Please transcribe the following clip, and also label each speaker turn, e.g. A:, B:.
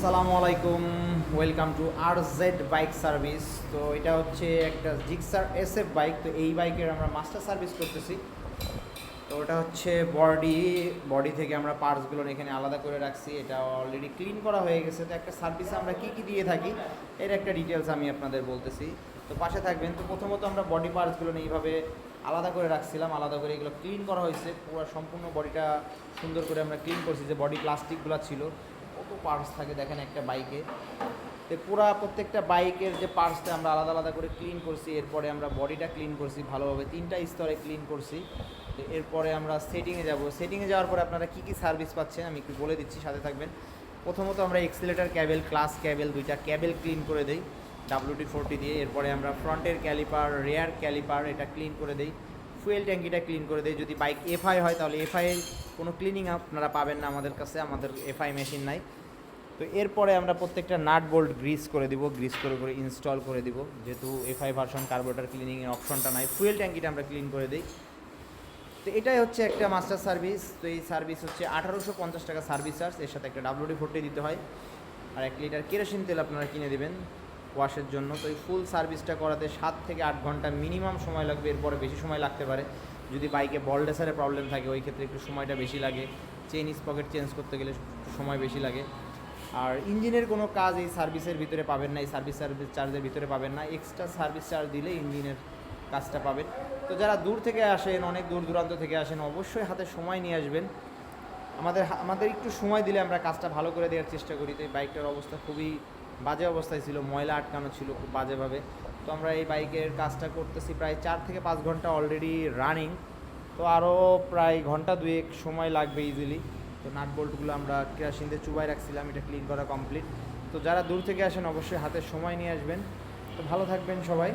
A: আসসালামু আলাইকুম welcome to R Z bike service তো এটা হচ্ছে একটা জিক্সার এস এফ বাইক তো এই বাইকের আমরা মাস্টার সার্ভিস করতেছি। তো ওটা হচ্ছে বডি বডি থেকে আমরা পার্টসগুলো এখানে আলাদা করে রাখছি। এটা অলরেডি ক্লিন করা হয়ে গেছে। তো একটা সার্ভিসে আমরা কী কী দিয়ে থাকি, এর একটা ডিটেলস আমি আপনাদের বলতেছি। তো পাশে থাকবেন। তো প্রথমত আমরা বডি পার্টসগুলো এইভাবে আলাদা করে রাখছিলাম। আলাদা করে এগুলো ক্লিন করা হয়েছে। পুরো সম্পূর্ণ বডিটা সুন্দর করে আমরা ক্লিন করছি যে বডি প্লাস্টিকগুলো ছিল। কত পার্টস থাকে দেখেন একটা বাইকে তো পুরা প্রত্যেকটা বাইকের যে পার্টসটা আমরা আলাদা আলাদা করে ক্লিন করছি, এরপরে আমরা বডিটা ক্লিন করছি ভালোভাবে, তিনটা স্তরে ক্লিন করছি। তো এরপরে আমরা সেটিংয়ে যাব। সেটিংয়ে যাওয়ার পরে আপনারা কী কী সার্ভিস পাচ্ছেন আমি একটু বলে দিচ্ছি, সাথে থাকবেন। প্রথমত আমরা এক্সিলেটার ক্যাবেল ক্লাস ক্যাবেল দুইটা ক্যাবেল ক্লিন করে দিই। ডাব্লিউটি ফোরটি দিয়ে। এরপরে আমরা ফ্রন্টের ক্যালিপার রেয়ার ক্যালিপার এটা ক্লিন করে দেই। ফুয়েল ট্যাঙ্কিটা ক্লিন করে দেই যদি বাইক এফআই হয়, তাহলে এফআই কোনো ক্লিনিং আপনারা পাবেন না আমাদের কাছে, আমাদের এফআই মেশিন নাই। তো এরপরে আমরা প্রত্যেকটা নাট বোল্ট গ্রিস করে দিব, গ্রিস করে করে ইনস্টল করে দিব। যেহেতু এফআই ভার্সন কার্বোরেটার ক্লিনিংয়ের অপশনটা নাই, ফুয়েল ট্যাঙ্কিটা আমরা ক্লিন করে দিই। তো এটাই হচ্ছে একটা মাস্টার সার্ভিস তো এই সার্ভিস হচ্ছে আঠারোশো পঞ্চাশ টাকা সার্ভিস চার্জ এর সাথে একটা ডাব্লিউডি ফোরটি দিতে হয়। আর এক লিটার কেরোসিন তেল আপনারা কিনে দেবেন। ওয়াশের জন্য। তো এই ফুল সার্ভিসটা করাতে সাত থেকে আট ঘণ্টা মিনিমাম সময় লাগবে, এরপরে বেশি সময় লাগতে পারে। যদি বাইকে বল ডেসারে প্রবলেম থাকে, ওই ক্ষেত্রে একটু সময়টা বেশি লাগে। চেইন স্পকেট চেঞ্জ করতে গেলে সময় বেশি লাগে। আর ইঞ্জিনের কোনো কাজ এই সার্ভিসের ভিতরে পাবেন না, এই সার্ভিস সার্ভিস চার্জের ভিতরে পাবেন না। এক্সট্রা সার্ভিস চার্জ দিলে ইঞ্জিনের কাজটা পাবেন। তো যারা দূর থেকে আসেন, অনেক দূর দূরান্ত থেকে আসেন, অবশ্যই হাতে সময় নিয়ে আসবেন। আমাদের আমাদের একটু সময় দিলে আমরা কাজটা ভালো করে দেওয়ার চেষ্টা করি। তো এই বাইকটার অবস্থা খুবই বাজে অবস্থায় ছিল, ময়লা আটকানো ছিল খুব বাজেভাবে। তো আমরা এই বাইকের কাজটা করতেছি প্রায় চার থেকে পাঁচ ঘণ্টা অলরেডি রানিং তো আরও প্রায় ঘণ্টা দুয়েক সময় লাগবে ইজিলি তো নাট বোল্টগুলো আমরা কেরাসিন দিয়ে চুবাই রাখছিলাম, এটা ক্লিন করা কমপ্লিট তো যারা দূর থেকে আসেন অবশ্যই হাতে সময় নিয়ে আসবেন। তো ভালো থাকবেন সবাই।